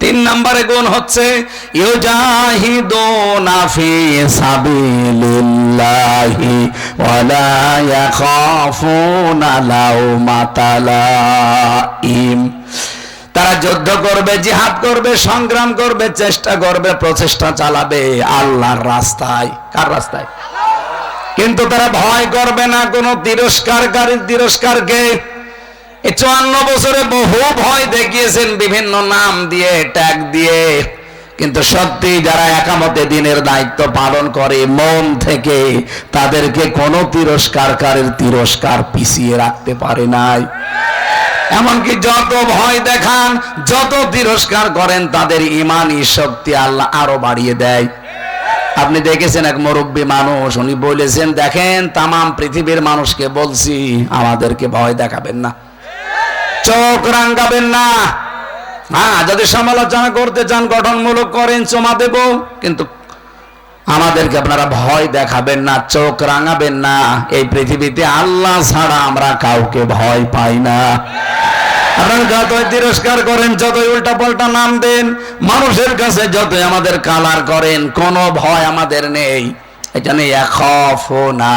তিন নম্বরে গুণ হচ্ছে তারা যুদ্ধ করবে, জিহাদ করবে, সংগ্রাম করবে, চেষ্টা করবে, প্রচেষ্টা চালাবে আল্লাহর রাস্তায়। কার রাস্তায়? কিন্তু তারা ভয় করবে না, কোনো তিরস্কারকারী তিরস্কারকে চুয়ান্ন বছরে বহু ভয় দেখিয়েছেন, বিভিন্ন নাম দিয়ে, ট্যাগ দিয়ে। কিন্তু সত্যি যারা একামতে দিনের দায়িত্ব পালন করে, মন থেকে তাদেরকে কোনো তিরস্কারকারীর তিরস্কার পিছিয়ে রাখতে পারে নাই। এমনকি যত ভয় দেখান, যত তিরস্কার করেন, তাদের ইমানই শক্তি আল্লাহ আরও বাড়িয়ে দেয়। আপনি দেখেছেন এক মুরব্বী মানুষ, উনি বলেছেন, দেখেন, তামাম পৃথিবীর মানুষকে বলছি, আমাদেরকে ভয় দেখাবেন না। চোখ রাঙ্গাবেন না। হ্যাঁ যদি সমালোচনা করতে চান, গঠনমূলক করেন, চমা দেব। কিন্তু আমাদেরকে আপনারা ভয় দেখাবেন না, চোখ রাঙাবেন না। এই পৃথিবীতে আল্লাহ ছাড়া আমরা কাউকে ভয় পাই না। আপনারা যতই তিরস্কার করেন, যতই উল্টা পাল্টা নাম দেন, মানুষের কাছে যতই আমাদের কালার করেন, কোনো ভয় আমাদের নেই। এখানে এখফ না।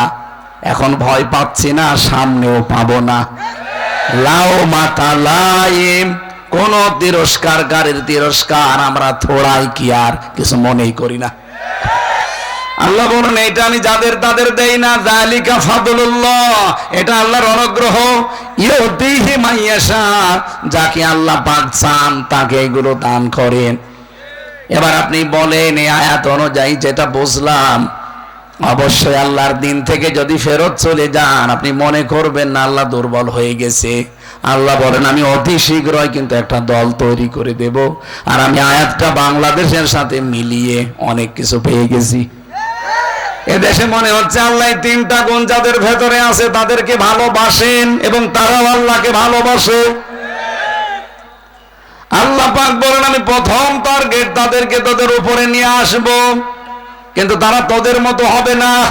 এখন ভয় পাচ্ছি না, সামনেও পাবো না। লাও মাতা লাইম। কোন তিরস্কারকারীর তিরস্কার আমরা থোড়াই কি আর? কিছু মনেই করি না। আল্লাহ বলেন, এটা আমি যাদের তাদের দেই না জালিকা ফাদলুল্লাহ। এটা আল্লাহর অনুগ্রহ। যাকে আল্লাহ পাক তাকে এগুলো দান করেন। এবার আপনি বলেন, এই আয়াত অনুযায়ী যেটা বুঝলাম অবশ্যই আল্লাহর দিন থেকে যদি ফেরত চলে যান, আপনি মনে করবেন না আল্লাহ দুর্বল হয়ে গেছে। আল্লাহ বলেন, আমি অতি শীঘ্রই কিন্তু একটা দল তৈরি করে দেব আর আমি আয়াতটা বাংলাদেশের সাথে মিলিয়ে অনেক কিছু পেয়ে গেছি। এদেশে মনে হচ্ছে আল্লাহ তিনটা গুণ যাদের ভেতরে আছে তাদেরকে ভালোবাসেন এবং তারাও আল্লাহকে ভালোবাসে। আল্লাহ পাক বলেন, আমি প্রথম টার্গেট তাদেরকে তাদের উপরে নিয়ে আসব। কিন্তু তারা তোদের মতো হবে না।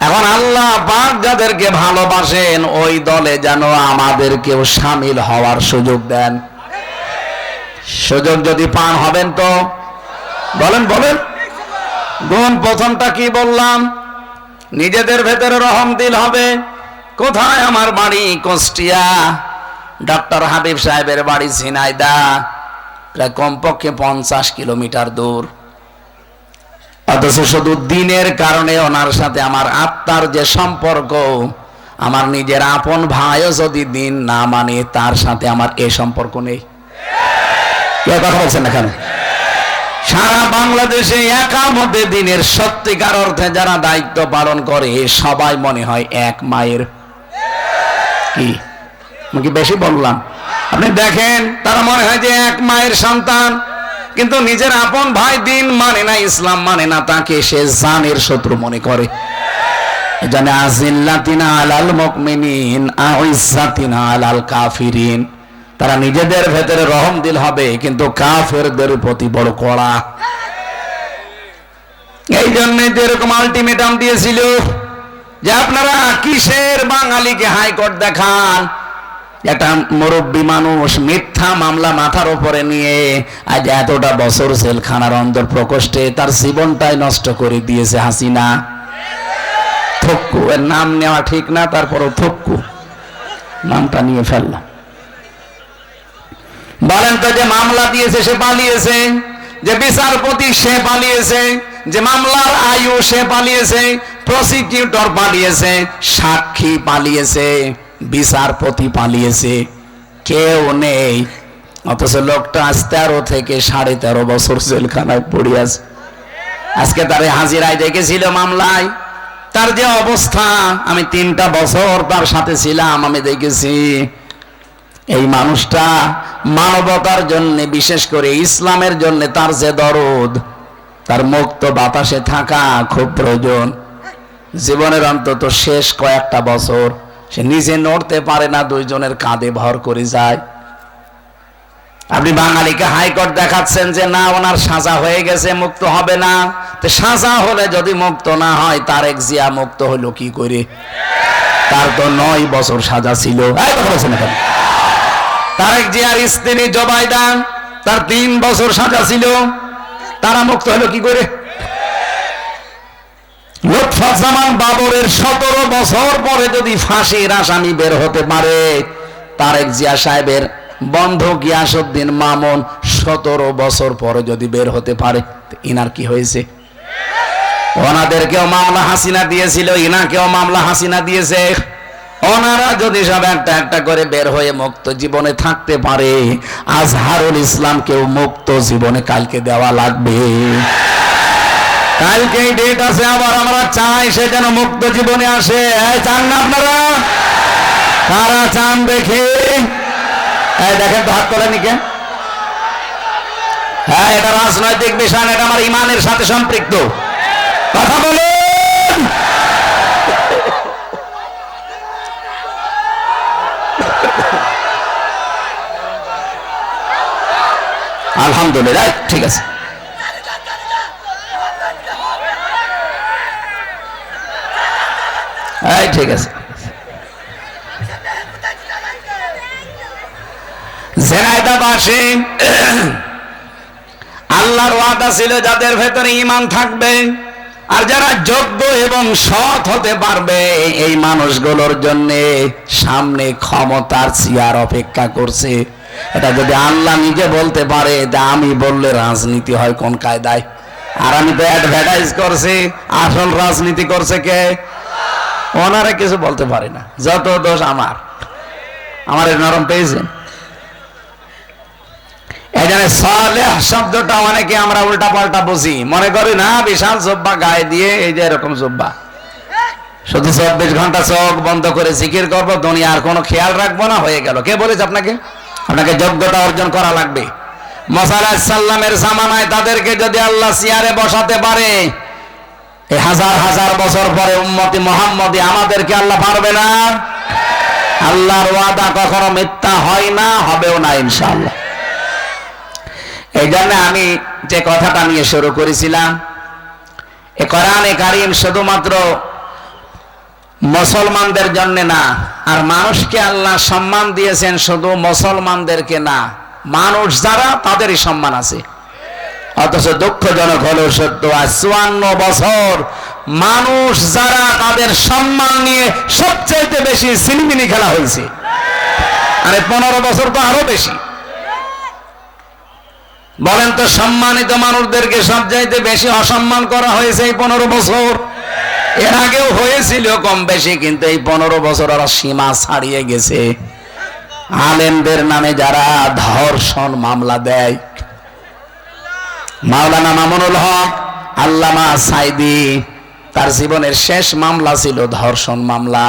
এখন আল্লাহ পাক যাদেরকে ভালোবাসেন, ওই দলে যেন আমাদেরকেও সামিল হওয়ার সুযোগ দেন। সুযোগ যদি পান হবেন তো? বলেন বলেন। গুণ, প্রথমটা কি বললাম? নিজেদের ভেতরে রহম দিল হবে। কোথায় আমার বাড়ি? কুষ্টিয়া। ডক্টর হাবিব সাহেবের বাড়ি ঝিনাইদা। প্রায় কমপক্ষে পঞ্চাশ কিলোমিটার দূর। অথচ শুধু দিনের কারণে ওনার সাথে আমার আত্মার যে সম্পর্ক, আমার নিজের আপন ভাইও যদি দিন না মানে তার সাথে আমার এ সম্পর্ক নেই। কথা বলছেন না কেন? সারা বাংলাদেশে একা মধ্যে দিনের সত্যিকার অর্থে যারা দায়িত্ব পালন করে, সবাই মনে হয় এক মায়ের। কি? আমি কি বেশি বললাম? আপনি দেখেন, তারা মনে হয় যে এক মায়ের সন্তান। কিন্তু নিজের আপন ভাই দিন মানে না, ইসলাম মানে না, তাকে সে জানের শত্রু মনে করে। জানে আজিল্লাতিনা আলাল মুকমিনিন আইসাতিনা আলাল কাফিরিন। তারা নিজেদের ভেতরে রহম দিল হবে, কিন্তু কাফেরদের প্রতি বড় কড়া। এই জন্য যেরকম আলটিমেটাম দিয়েছিল যে আপনারা কিসের বাঙালিকে হাইকোর্ট দেখান? একটা মুরব্বী মানুষ মিথ্যা মামলা মাথার উপরে নিয়ে আজ এতটা বছর জেলখানার অন্দর প্রকোষ্ঠে তার জীবনটাই নষ্ট করে দিয়েছে হাসিনা। থক্কু এর নাম নেওয়া ঠিক না, তারপরও থক্কু নামটা নিয়ে ফেললাম। বলেন তো যে মামলা দিয়েছে, সে পালিয়েছে। যে বিচারপতি, সে পালিয়েছে। যে মামলার আয়ু সে পালিয়েছে। প্রসিকিউটর পালিয়েছে, সাক্ষী পালিয়েছে। বিচারপতি পালিয়েছে। কেউ নেই। অথচ লোকটা আজ তেরো থেকে সাড়ে তেরো বছর জেলখানায় পড়ে আছে। আজকে তার হাজিরায় দেখেছিল মামলায়। তার যে অবস্থা, আমি তিনটা বছর তার সাথে ছিলাম, আমি দেখেছি। এই মানুষটা মানবতার জন্য, বিশেষ করে ইসলামের জন্য তার যে দরদ, তার মুক্ত বাতাসে থাকা খুব প্রয়োজন। জীবনের অন্তত শেষ কয়েকটা বছর সে নিজে নড়তে পারে না, দুইজনের কাঁধে ভর করে যায়। আপনি বাঙালিকে হাইকোর্ট দেখাচ্ছেন যে, না, ওনার সাজা হয়ে গেছে, মুক্ত হবে না। তো সাজা হলে যদি মুক্ত না হয়, তারেক জিয়া মুক্ত হলো কি করে? তার তো নয় বছর সাজা ছিল। তারেক জিয়ার স্ত্রী জবাইদা তার তিন বছর সাজা ছিল। তারা মুক্ত হলো কি করে? লুৎফাজ্জামান বাবরের সতেরো বছর পরে যদি ফাঁসির আসামি বের হতে পারে, তারেক জিয়া সাহেবের বন্ধ গিয়াসুদ্দিন সতেরো বছর পরে যদি বের হতে পারে ইনার কি হয়েছে? ওনাদেরকেও মামলা হাসিনা দিয়েছিল, ইনাকেও মামলা হাসিনা দিয়েছে। ওনারা যদি সব একটা একটা করে বের হয়ে মুক্ত জীবনে থাকতে পারে, আজহারুল ইসলামকেও মুক্ত জীবনে কালকে দেওয়া লাগবে। কালকে এই ডেট আছে, আবার আমরা চাই সে যেন মুক্ত জীবনে আসে। চান না আপনারা? কারা চান দেখে? দেখেন তো হাত তোলেনি কেন? হ্যাঁ এটা রাজনৈতিক বিষয় এটা আমার ইমানের সাথে সম্পৃক্ত। কথা বলুন! আলহামদুলিল্লাহ ঠিক আছে। এই, ঠিক আছে। আল্লাহর ওয়াদা ছিল যাদের ভেতরে ইমান থাকবে, আর যারা যোগ্য এবং সৎ হতে পারবে, এই মানুষগুলোর জন্য সামনে ক্ষমতার চেয়ার অপেক্ষা করছে। এটা যদি আল্লাহ নিজে বলতে পারে যে আমি বললে রাজনীতি হয় কোন কায়দায়? আর আমি তো অ্যাডভার্টাইজ করছি, আসল রাজনীতি করছে কে? ওনারা কিছু বলতে পারে না। যত দোষ আমার। আমার নরম পেয়েছেন। এখানে সালেহ শব্দটা অনেকে আমরা উল্টা পাল্টা বুঝি। মনে করি, না, বিশাল জব্বা গায়ে দিয়ে এই যে এরকম জব্বা। শুধু চব্বিশ ঘণ্টা চোখ বন্ধ করে জিকির করব, দুনিয়ার কোনো খেয়াল রাখব না। হয়ে গেল। কে বলেছে আপনাকে? আপনাকে যোগ্যতা অর্জন করা লাগবে। মসালামের জামানায় তাদেরকে যদি আল্লাহ চেয়ারে বসাতে পারে এই হাজার হাজার বছর পরে উম্মতি মোহাম্মদি আমাদেরকে আল্লাহ পারবে না। আল্লাহর ওয়াদা কখনো মিথ্যা হয় না, হবেও না ইনশাআল্লাহ। এই জন্য আমি যে কথাটা নিয়ে শুরু করেছিলাম, এ কোরআনে কারিম শুধুমাত্র মুসলমানদের জন্য না, আর মানুষকে আল্লাহ সম্মান দিয়েছেন শুধু মুসলমানদেরকে না, মানুষ যারা তাদেরই সম্মান আছে। অথচ দুঃখজনক হলো সত্য আর চুয়ান্ন বছর মানুষ যারা তাদের সম্মান নিয়ে সবচাইতে বেশি সিনেমিনি খেলা হয়েছে। আরে পনেরো বছর তো আরও বেশি। বলেন তো সম্মানিত মানুষদেরকে সবচাইতে বেশি অসম্মান করা হয়েছে এই পনেরো বছর? এর আগেও হয়েছিল কম বেশি, কিন্তু এই পনেরো বছর ওরা সীমা ছাড়িয়ে গেছে। আলেমদের নামে যারা ধর্ষণ মামলা দেয় মাওলানা মামুনুল হক আল্লামা সাইদি তার জীবনের শেষ মামলা ছিল ধর্ষণ মামলা।